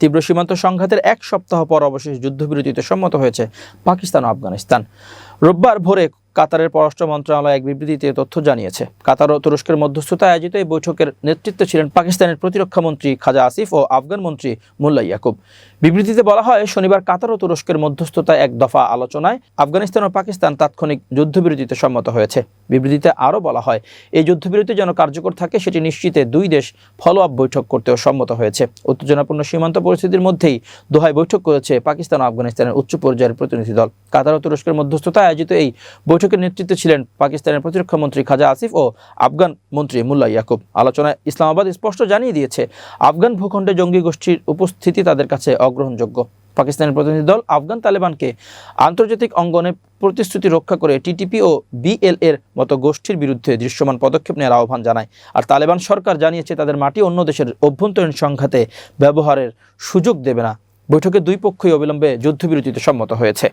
তীব্র সীমান্ত সংঘাতের এক সপ্তাহ পর অবশেষে যুদ্ধবিরতিতে সম্মত হয়েছে পাকিস্তান ও আফগানিস্তান। রোববার ভোরে কাতারের পররাষ্ট্র মন্ত্রণালয় এক বিবৃতিতে তথ্য জানিয়েছে। কাতার ও তুরস্কের মধ্যস্থতায় আয়োজিত এই বৈঠকের নেতৃত্বে ছিলেন পাকিস্তানের প্রতিরক্ষা মন্ত্রী খাজা আসিফ ও আফগান মন্ত্রী মোল্লা ইয়াকুব। বিবৃতিতে বলা হয়, শনিবার কাতার ও তুরস্কের মধ্যস্থতায় এক দফা আলোচনায় আফগানিস্তান ও পাকিস্তান তাৎক্ষণিক যুদ্ধবিরতিতে সম্মত হয়েছে। বিবৃতিতে আরও বলা হয়, এই যুদ্ধবিরতি যেন কার্যকর থাকে সেটি নিশ্চিতে দুই দেশ ফলো আপ বৈঠক করতেও সম্মত হয়েছে। উত্তেজনাপূর্ণ সীমান্ত পরিস্থিতির মধ্যেই দোহায় বৈঠক করেছে পাকিস্তান ও আফগানিস্তানের উচ্চ পর্যায়ের প্রতিনিধি দল। কাতার ও তুরস্কের মধ্যস্থতায় আয়োজিত এই বৈঠকের নেতৃত্বে ছিলেন পাকিস্তানের প্রতিরক্ষা মন্ত্রী খাজা আসিফ ও আফগান মন্ত্রী মুল্লা ইয়াকুব। আলোচনায় ইসলামাবাদ স্পষ্ট জানিয়ে দিয়েছে, আফগান ভূখণ্ডে জঙ্গি গোষ্ঠীর উপস্থিতি তাদের কাছে অগ্রহণযোগ্য। পাকিস্তানের প্রতিনিধি দল আফগান তালেবানকে আন্তর্জাতিক অঙ্গনে প্রতিশ্রুতি রক্ষা করে টিটিপি ও বিএল এর মতো গোষ্ঠীর বিরুদ্ধে দৃশ্যমান পদক্ষেপ নেওয়ার আহ্বান জানায়। আর তালেবান সরকার জানিয়েছে, তাদের মাটি অন্য দেশের অভ্যন্তরীণ সংঘাতে ব্যবহারের সুযোগ দেবে না। বৈঠকে দুই পক্ষই অবিলম্বে যুদ্ধবিরতিতে সম্মত হয়েছে।